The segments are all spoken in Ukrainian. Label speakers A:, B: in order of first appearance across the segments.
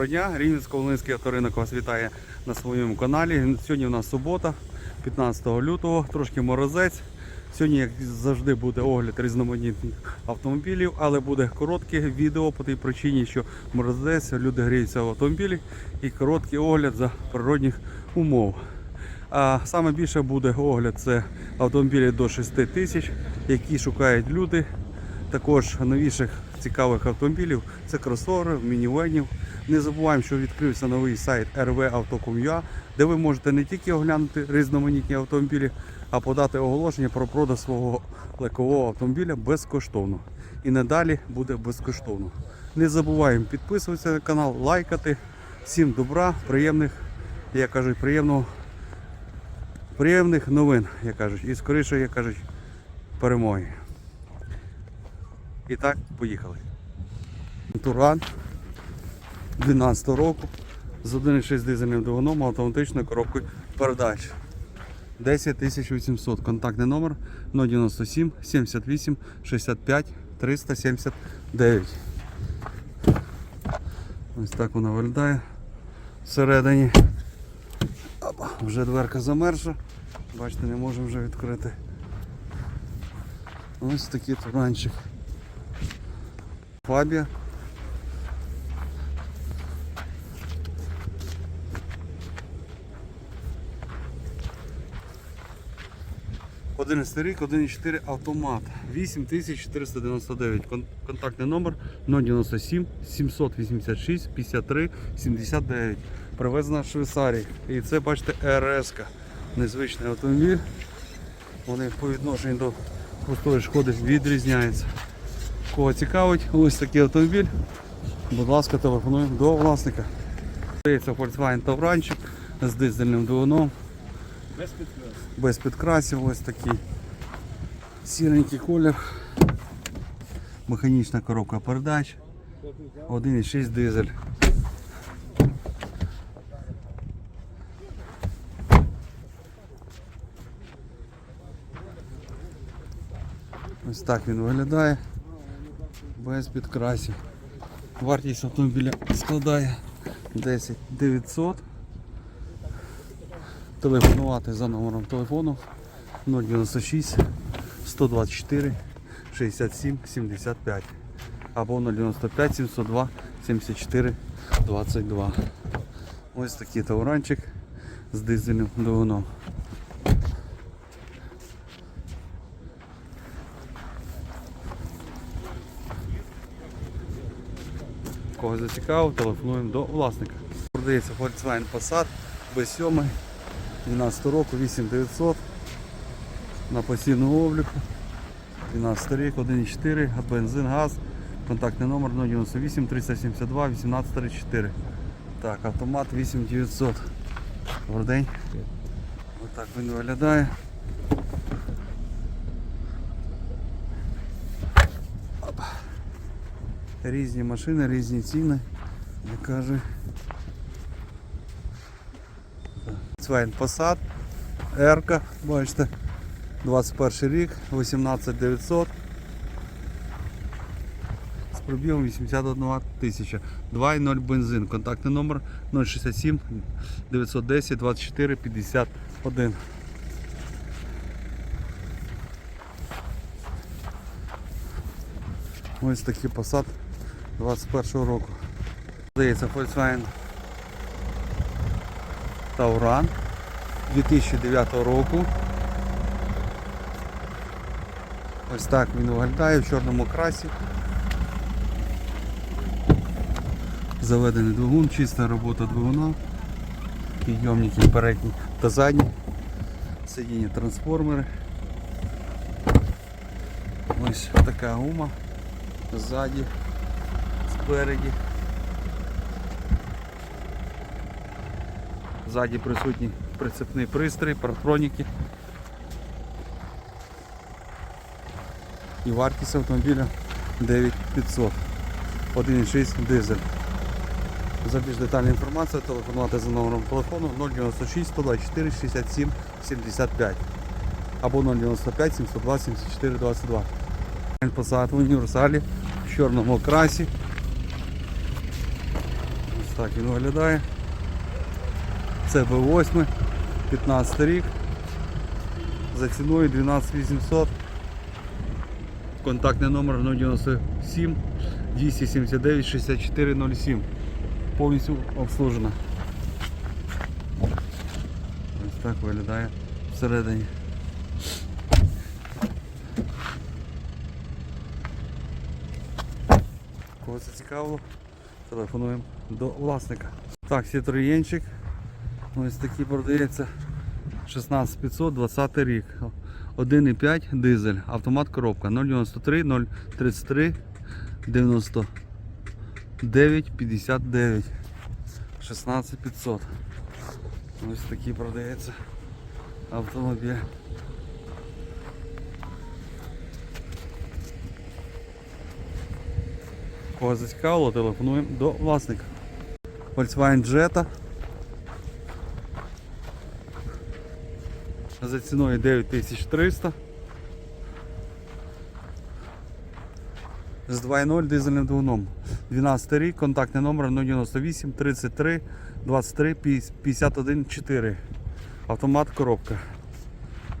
A: Доброго дня, Рівненсько-Волинський авторинок вас вітає на своєму каналі. Сьогодні у нас субота, 15 лютого, трошки морозець. Сьогодні, як завжди, буде огляд різноманітних автомобілів, але буде коротке відео по тій причині, що морозець, люди гріються в автомобілі і короткий огляд за природних умов. А саме більше буде огляд це автомобілі до 6 тисяч, які шукають люди. Також новіших цікавих автомобілів це кросоверів, мінівенів. Не забуваємо, що відкрився новий сайт rvauto.com.ua, де ви можете не тільки оглянути різноманітні автомобілі, а подати оголошення про продаж свого легкового автомобіля безкоштовно. І надалі буде безкоштовно. Не забуваємо підписуватися на канал, лайкати. Всім добра, приємних, як кажуть, приємного, приємних новин, як кажуть, і скоріше, як кажуть, перемоги. І так, поїхали. Туран 12 року з 1,6 дизельним двигуном автоматичною коробкою передач. 10 800. Контактний номер 097 78 65 379. Ось так вона виглядає всередині. Опа, вже дверка замерзла. Бачите, не можу вже відкрити. Ось такий туранчик. Фабія. Одинадцятий рік, 1,4 автомат. 8499. Контактний номер 097 786 53 79. Привезена з Швейцарії. І це, бачите, РС. Незвичний автомобіль. Вони по відношенню до простої шкоди відрізняються. Кого цікавить, ось такий автомобіль. Будь ласка, телефонуємо до власника. Здається, Volkswagen Тавранчик з дизельним двигуном,
B: Без підкрас.
A: без підкрасів, ось такий сіренький колір. Механічна коробка передач. 1,6 дизель. Ось так він виглядає. Без підкрасів. Вартість автомобіля складає 10 900. Телефонувати за номером телефону 096 124 67 75 або 095 702 74 22. Ось такий тауранчик з дизельним двигуном. Кого зацікавив, телефонуємо до власника. Продається Volkswagen Passat B7 12 року 8900 на постійному обліку. 12 рік, 1,4, бензин, газ, контактний номер 098 372 1834. Так, автомат 8900. Добрий день. Ось так він виглядає. Різні машини, різні ціни. Як каже. Volkswagen Passat, R, бачите, 21 рік, 18900. З пробігом 81 тисяча. 2.0 бензин. Контактний номер 067 910 24 51. Ось такий Passat 21 року. Здається, Volkswagen Тауран 2009 року. Ось так він виглядає в чорному красі. Заведений двигун, чиста робота двигуна, підйомники передні та задні, сидіння трансформери. Ось така гума ззаді, спереді. Ззаді присутній прицепний пристрій, парктроніки. І вартість автомобіля 9500. 1,6 дизель. За більш детальну інформацію телефонувати за номером телефону 096 124 67 75 або 095 702 74 22. Passat в універсалі в чорному красі. Так він виглядає. Це Б8, 15 рік. За ціною 12800. Контактний номер 097 279 6407. Повністю обслужена. Ось так виглядає всередині. Кого це цікавило, телефонуємо до власника. Так, Citroenчик. Ось такий продається 16500, 20 рік. 1,5 дизель, автомат коробка 093 033 99 59 16500. Ось такий продається автомобіль. Кого зацікавило, телефонуємо до власника. Volkswagen Jetta. За ціною 9300. З 2.0 дизельним двигуном. 12 рік, контактний номер 098 33 23 51 4. Автомат коробка.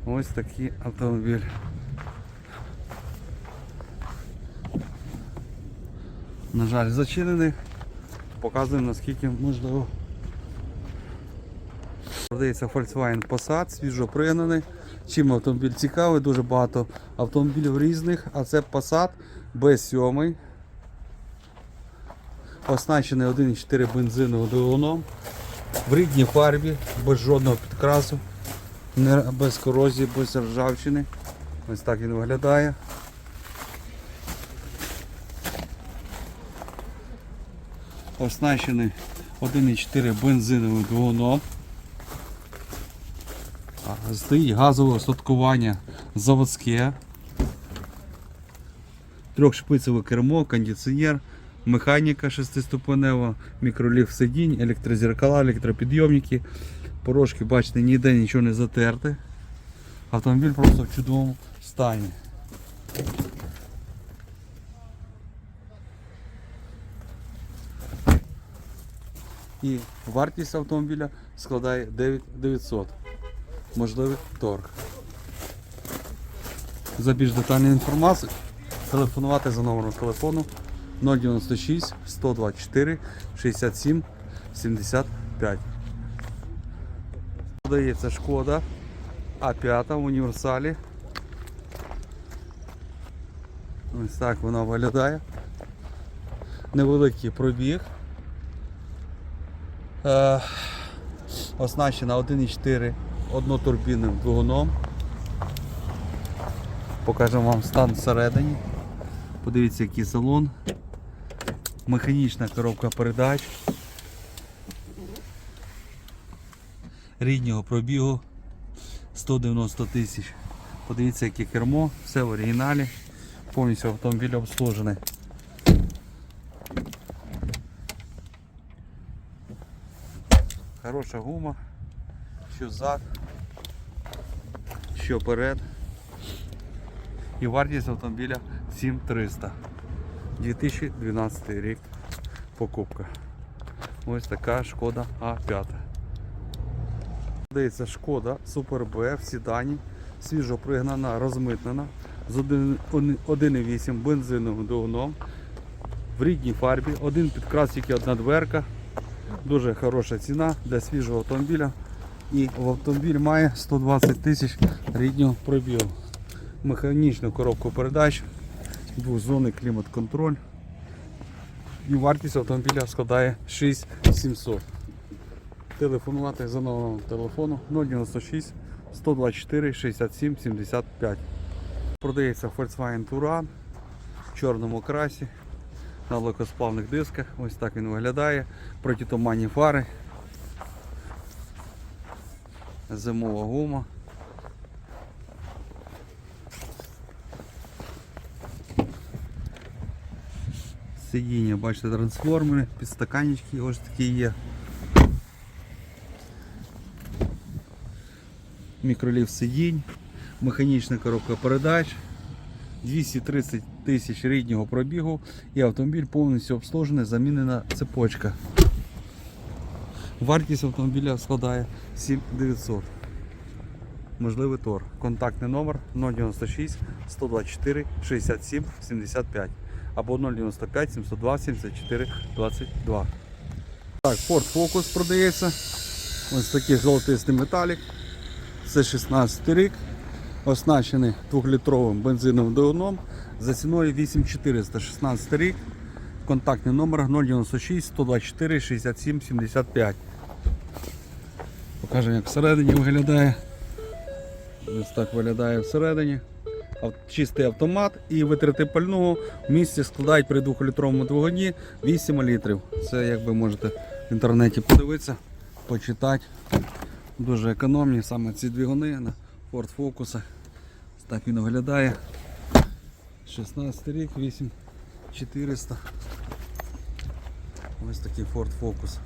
A: Ось такий автомобіль. На жаль, зачинений. Показуємо наскільки можливо. Продається Volkswagen Passat, свіжо пригнаний. Чим автомобіль цікавий, дуже багато автомобілів різних, а це Passat B7. Оснащений 1,4 бензиновим двигуном. В рідній фарбі, без жодного підкрасу, без корозії, без ржавчини. Ось так він виглядає. Оснащений 1,4 бензиновим двигуном. Стоїть газове остаткування заводське. Трьохшпицеве кермо, кондиціонер, механіка шестиступенева, мікроліфт сидінь, електрозеркала, електропідйомники. Порошки, бачите, ніде нічого не затерте. Автомобіль просто в чудовому стані. І вартість автомобіля складає 9900. Можливий торг. За більш детальною інформацією телефонувати за номером телефону 096 124 67 75. Подається шкода А5 в універсалі. Ось так вона виглядає. Невеликий пробіг. Е, оснащена 1,4 однотурбінним двигуном. Покажемо вам стан всередині. Подивіться, який салон. Механічна коробка передач. Ріднього пробігу 190 тисяч. Подивіться, яке кермо, все в оригіналі. Повністю автомобіль обслужений. Хороша гума, що зад, що перед. І вартість автомобіля 7300. 2012 рік покупка. Ось така шкода А5. Продається шкода Супер Б в седані, свіжо пригнана, розмитнена з 1,8 бензиновим двигуном в рідній фарбі, один підкрас, тільки одна дверка. Дуже хороша ціна для свіжого автомобіля. І автомобіль має 120 тисяч ріднього пробігу. Механічну коробку передач, двохзонний клімат-контроль. І вартість автомобіля складає 6700. Телефонувати за номером телефону 096 124 67 75. Продається Volkswagen Touran в чорному красі на легкосплавних дисках. Ось так він виглядає. Протитуманні фари. Зимова гума. Сидіння, бачите, трансформери, підстаканнички ось такі є. Мікроліф сидінь, механічна коробка передач, 230 тисяч ріднього пробігу і автомобіль повністю обслужений, замінена цепочка. Вартість автомобіля складає 7900. Можливий тор. Контактний номер 096 124 67 75 або 095 702 74 22. Так, Ford Focus продається. Ось такий золотистий металік. Це 16 рік. Оснащений 2-літровим бензиновим двигуном за ціною 8400 16 рік. Контактний номер 096 124 67 75. Покажемо, як всередині виглядає. Ось так виглядає всередині. Чистий автомат і витрати пального в місті складають при 2-літровому двигуні 8 літрів. Це як ви можете в інтернеті подивитися, почитати. Дуже економні саме ці двигуни Ford Focus. Так він виглядає. 16 рік, 8400. Ось такий Ford Focus.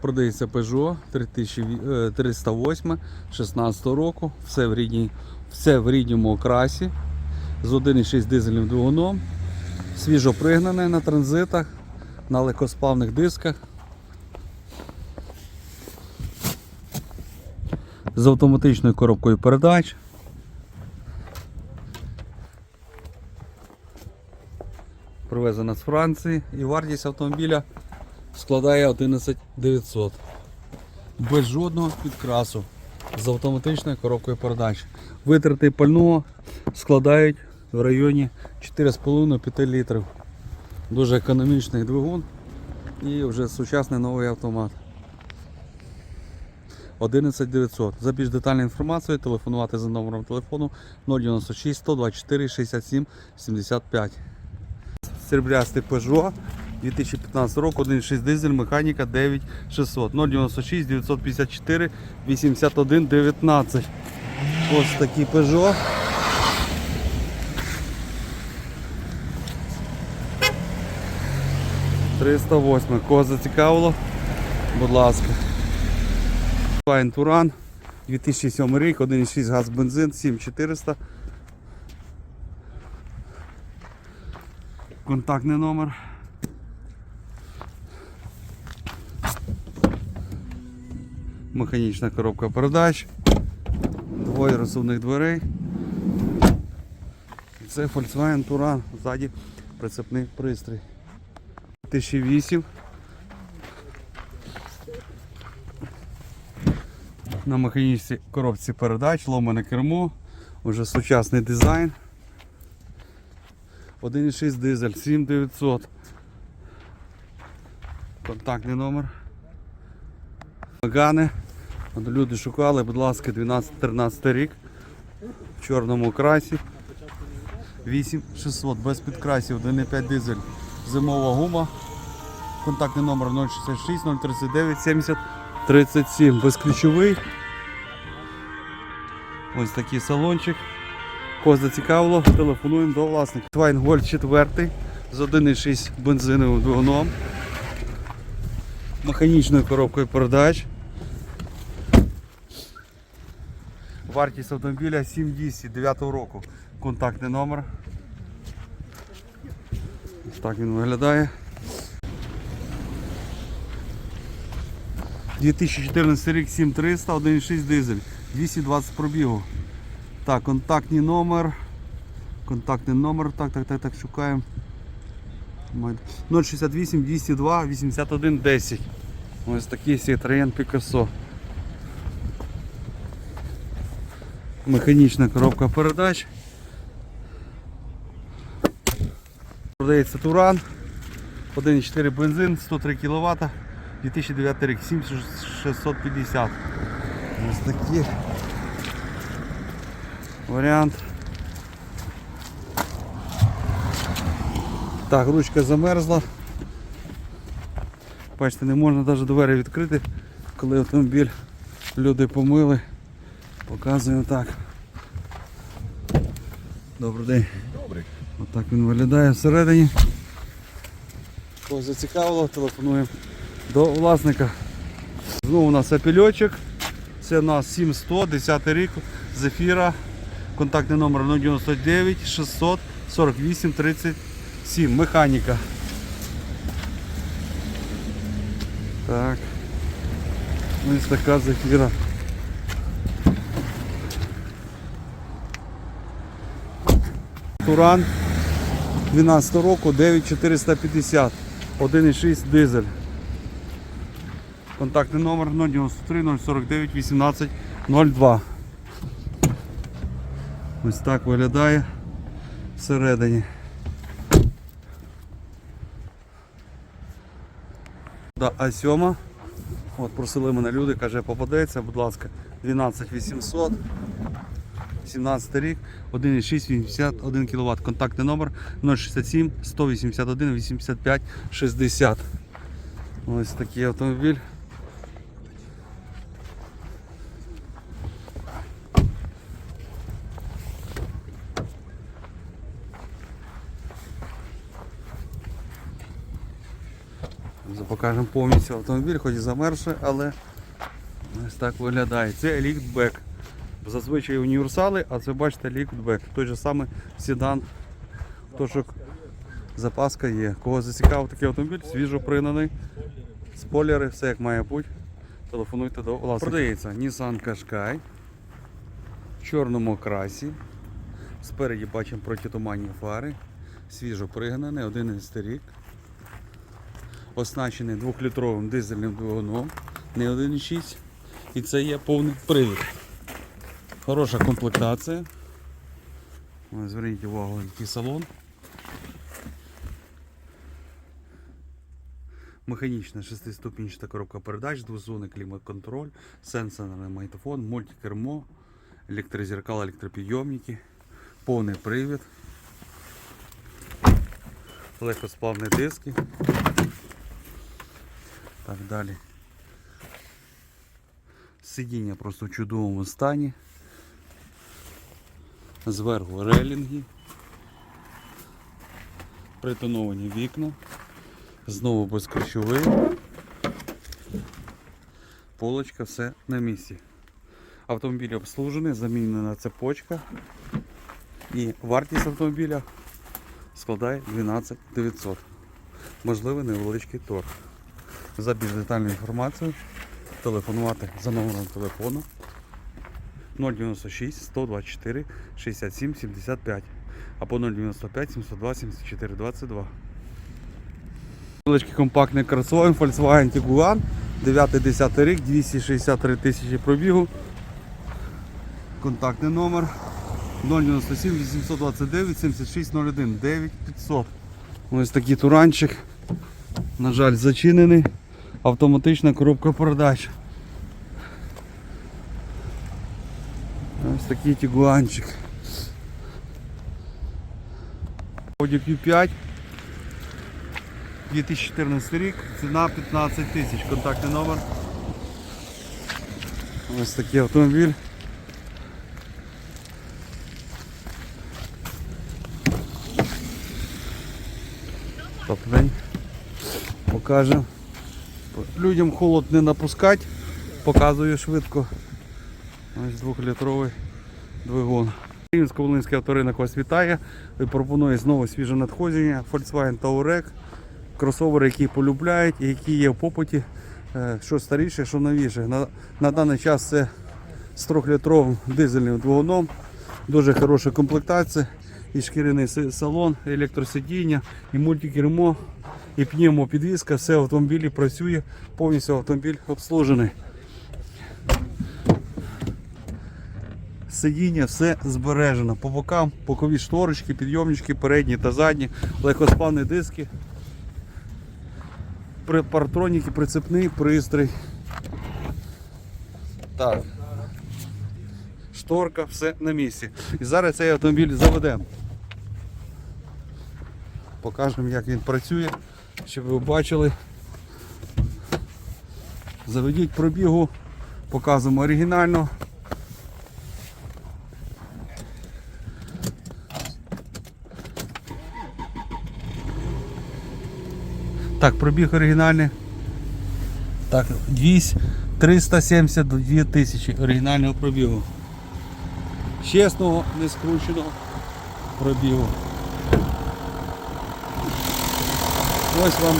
A: Продається Peugeot 3308 16 року. Все в, рідній, все в рідньому окрасі. З 1,6 дизельним двигуном. Свіжо пригнане на транзитах, на легкосплавних дисках. З автоматичною коробкою передач. Привезена з Франції і вартість автомобіля складає 11 900. Без жодного підкрасу. З автоматичною коробкою передач. Витрати пального складають в районі 4,5-5 літрів. Дуже економічний двигун і вже сучасний новий автомат. 11 900. За більш детальною інформацією телефонувати за номером телефону 096 124 67 75. Серебрястий Peugeot 2015 року, 1.6 дизель, механіка 9600, 096 954 81 19. Ось такий Peugeot. Триста восьме. Кого зацікавило? Будь ласка. Volkswagen Туран 2007 рік, 1.6 газ бензин, 7400. Контактний номер. Механічна коробка передач. Двоє розсувних дверей. І Це Volkswagen Touran, ззаді прицепний пристрій. 2008. На механічній коробці передач, ломане кермо, уже сучасний дизайн. 1,6 дизель, 7900. Контактний номер. Магани. Люди шукали, будь ласка, 12-13 рік. В чорному красі. 8600 без підкрасів, 1,5 дизель. Зимова гума. Контактний номер 066 039 70 37. Безключовий. Ось такий салончик. Кого зацікавило, телефонуємо до власника. Gold 4 з 1,6 бензиновим двигуном. Механічною коробкою передач. Вартість автомобіля 7200 9 року. Контактний номер. Ось так він виглядає. 2014 рік 7300, 1,6 дизель, 220 пробігу. Так, контактний номер. Контактний номер. Так, так, так, так, шукаємо. Май- 068 202 81 10. Ось такий Citroen Picasso. Механічна коробка передач. Продається Туран. 1,4 бензин, 103 кВт, 2009 рік, 7650. Ось такий варіант. Так, ручка замерзла. Бачите, не можна навіть двері відкрити, коли автомобіль люди помили. Показуємо так. Добрий день.
B: Добрий.
A: Отак він виглядає всередині. Кого зацікавило, телефонуємо до власника. Знову у нас апельочок. Це у нас 7100, 10 рік, Зефіра. Контактний номер 099 600 48 37. Механіка. Так. Ось така зефіра. Туран 12 року 9450 1,6 дизель. Контактний номер 093 049 18 02. Ось так виглядає всередині. Да, А7. От просили мене люди, каже, попадеться, будь ласка, 12800. 17 рік, 1,6 81 кВт. Контактний номер 067 181 85 60. Ось такий автомобіль. Зараз Покажемо повністю автомобіль, хоч і замерзший, але ось так виглядає. Це ліфтбек. Зазвичай універсали, а це бачите ліфтбек. Той же самий седан. Тож запаска є. Кого зацікавив такий автомобіль, свіжо пригнаний. Спойлери, все як має бути. Телефонуйте до власника. Продається Nissan Qashqai в чорному красі. Спереді бачимо протитуманні фари. Свіжо пригнаний, 11 рік. Оснащений 2-літровим дизельним двигуном, не 1,6. І це є повний привід. Хороша комплектація. Зверніть увагу, який салон. Механічна шестиступінчата коробка передач, двозонний клімат-контроль, сенсорний магнітофон, мультикермо, електрозеркал, електропідйомники, повний привід, легкосплавні диски. Так далі. Сидіння просто в чудовому стані. Зверху релінги. Притоновані вікна. Знову безключовий. Полочка, все на місці. Автомобіль обслужений, замінена цепочка. І вартість автомобіля складає 12 900. Можливий невеличкий торг. За більш детальну інформацію телефонувати за номером телефону 096 124 67 75 або 095 702 74 22. Величкий компактний кросовер Volkswagen Tiguan 9-10 рік, 263 тисячі пробігу. Контактний номер 097 829 7601 9500. Ось такий туранчик. На жаль, зачинений. Автоматична коробка передач. Ось такий тігуанчик. Audi Q5. 2014 рік, ціна 15 тисяч, контактний номер. Ось такий автомобіль. Добрий день. Покажемо. Людям холод не напускати, показую швидко. Ось двохлітровий двигун. Рівненсько-Волинський авторинок вас вітає. І Пропонує знову свіже надходження. Volkswagen Touareg. Кросовери, які полюбляють і які є в попиті. Е, Що старіше, що новіше. На, на даний час це з 3-літровим дизельним двигуном. Дуже хороша комплектація. І шкіряний салон, електросидіння, і мультикермо, і пневмопідвізка. Все в автомобілі працює, повністю автомобіль обслужений. Сидіння все збережено. По бокам бокові шторочки, підйомнички, передні та задні, легкоспавні диски, партроніки, прицепний пристрій. Так. Шторка, все на місці. І зараз цей автомобіль заведемо. Покажемо, як він працює, щоб ви бачили. Заведіть пробігу, показуємо оригінально. Так, пробіг оригінальний. Так, 200, 372 тисячі оригінального пробігу. Чесного, не скрученого пробігу. Ось вам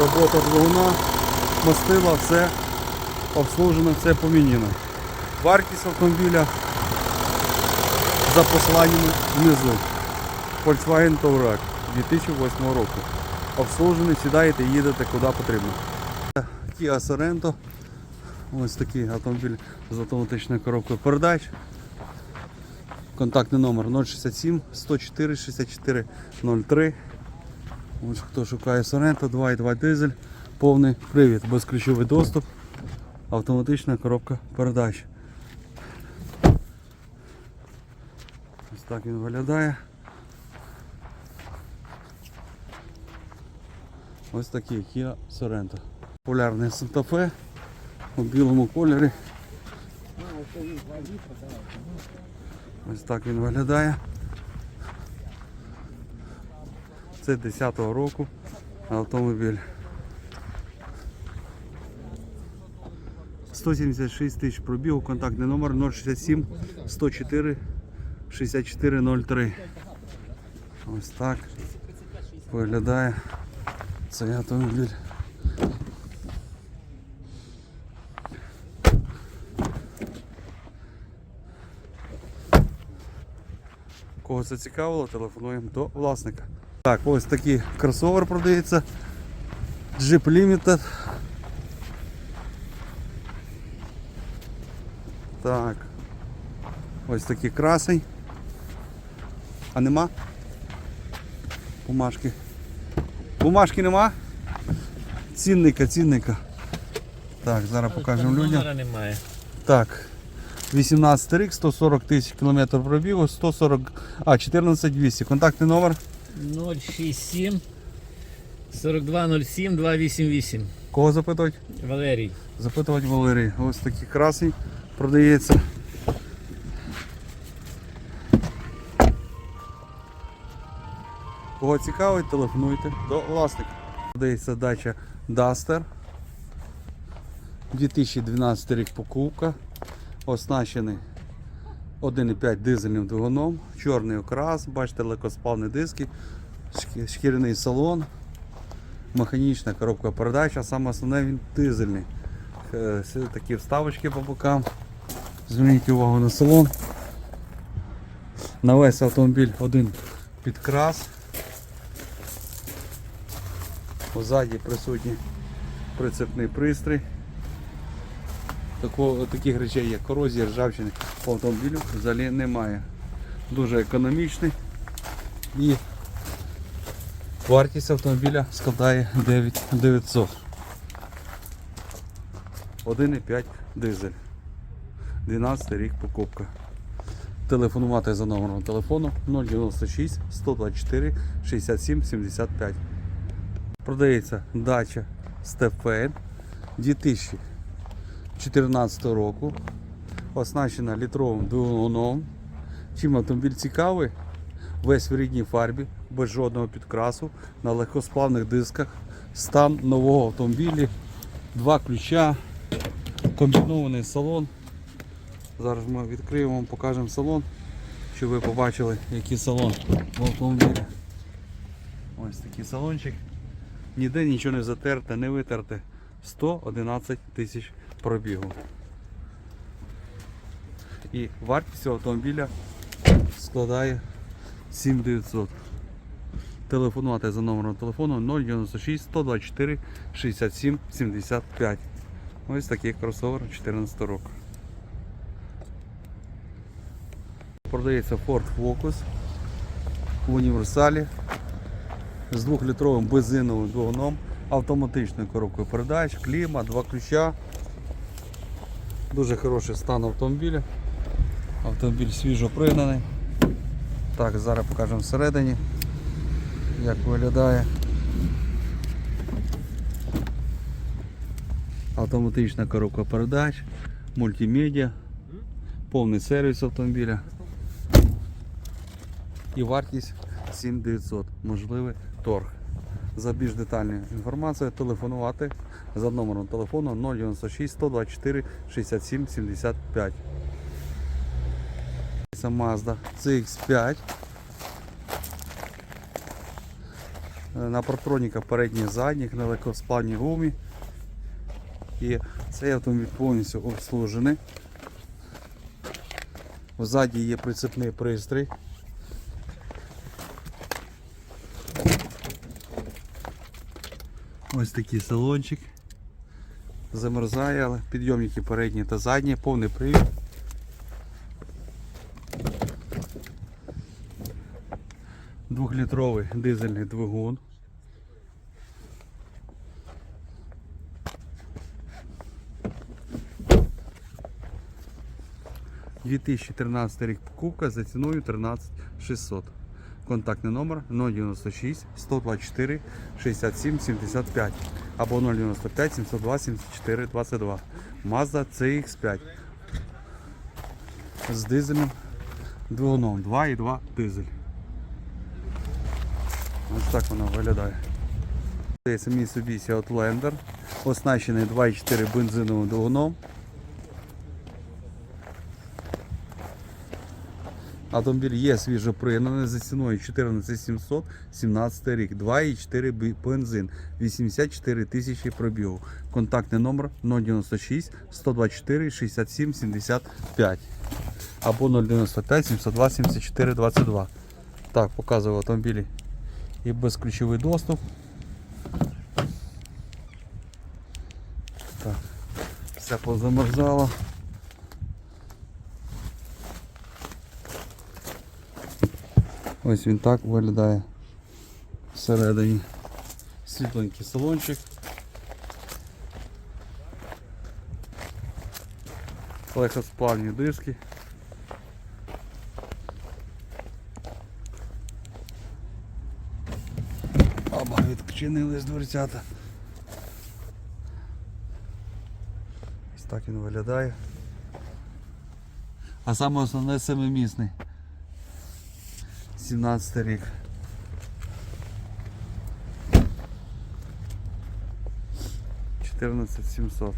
A: робота двигуна. мастила, все обслужено, все поміняно. Вартість автомобіля за посиланнями внизу. Volkswagen Touareg 2008 року. Обслужений, сідаєте, їдете куди потрібно. Kia Sorento. Ось такий автомобіль з автоматичною коробкою передач. Контактний номер 067 104 64 03. Ось хто шукає Sorento, 2.2 дизель, повний привід, безключовий доступ, автоматична коробка передач. Ось так він виглядає. Ось такий Kia Sorento. Популярний Santa Fe у білому кольорі. Ось так він виглядає. Це 10-го року автомобіль. 176 тисяч пробігу, контактний номер 067 104 6403. Ось так виглядає цей автомобіль. Кого це цікавило, телефонуємо до власника. Так, ось такий кросовер продається. Jeep Limited. Так. Ось такий красень. А нема? Бумажки. Бумажки нема? Цінника, цінника. Так, зараз покажемо людям.
B: Номера немає.
A: Так. 18 рік, 140 тисяч кілометрів пробігу, 140, а, 14 200. Контактний номер.
B: 067 4207 288.
A: Кого запитувати?
B: Валерій.
A: Запитувати Валерій. Ось такий красний продається. Кого цікавить, телефонуйте до власника. Продається дача Duster. 2012 рік покупка. Оснащений 1,5 дизельним двигуном, чорний окрас, бачите, легкоспавні диски, шкіряний салон, механічна коробка передач, а саме основне він дизельний. Е, Такі вставочки по бокам. Зверніть увагу на салон. На весь автомобіль один підкрас. Позаді присутній прицепний пристрій. Таких речей, як корозія, ржавчини по автомобілю взагалі немає. Дуже економічний і вартість автомобіля складає 9900. 1,5 дизель. 12 рік покупка. Телефонувати за номером телефону 096 124 67 75. Продається дача Стефен 2014 року. Оснащена літровим двигуном. Чим автомобіль цікавий? Весь в рідній фарбі, без жодного підкрасу, на легкосплавних дисках. Стан нового автомобіля, два ключа, комбінований салон. Зараз ми відкриємо вам, покажемо салон, щоб ви побачили, який салон в автомобілі. Ось такий салончик. Ніде нічого не затерте, не витерте. 111 тисяч пробігу. І вартість цього автомобіля складає 7900. Телефонувати за номером телефону 096 124 67 75. Ось такий кросовер 14 року. Продається Ford Focus в універсалі з 2-літровим бензиновим двигуном, автоматичною коробкою передач, кліма, два ключа. Дуже хороший стан автомобіля. Автомобіль свіжо пригнаний. Так, зараз покажемо всередині, як виглядає. Автоматична коробка передач, мультимедіа, повний сервіс автомобіля. І вартість 7900, можливий торг. За більш детальною інформацією телефонувати за номером телефону 096 124 67 75. Це Mazda CX5. Е, На партроніках передніх задніх, на легкосплавній гумі. І цей автомобіль повністю обслужений. Ззаді є прицепний пристрій. Ось такий салончик. Замерзає, але підйомники передні та задні, повний привід. Двохлітровий дизельний двигун. – 2013 рік покупка за ціною 13 600. Контактний номер 096 124 67 75 або 095 702 74 22. Mazda CX5 з дизельним двигуном 2,2 дизель. Ось так вона виглядає. Це Mitsubishi Outlander, оснащений 2,4 бензиновим двигуном. Автомобіль є свіжопригнаний за ціною 14700 17 рік, 2,4 бензин, 84 тисячі пробігу. Контактний номер 096 124 67 75 або 095 702 74 22. Так, показую автомобілі і безключовий доступ. Так, все позамерзало. Ось він так виглядає всередині. Світленький салончик. Легкосплавні диски. Оба відчинились дверцята. Ось так він виглядає. А саме основне семимісний. 17 рік. Чотирнадцять сімсот.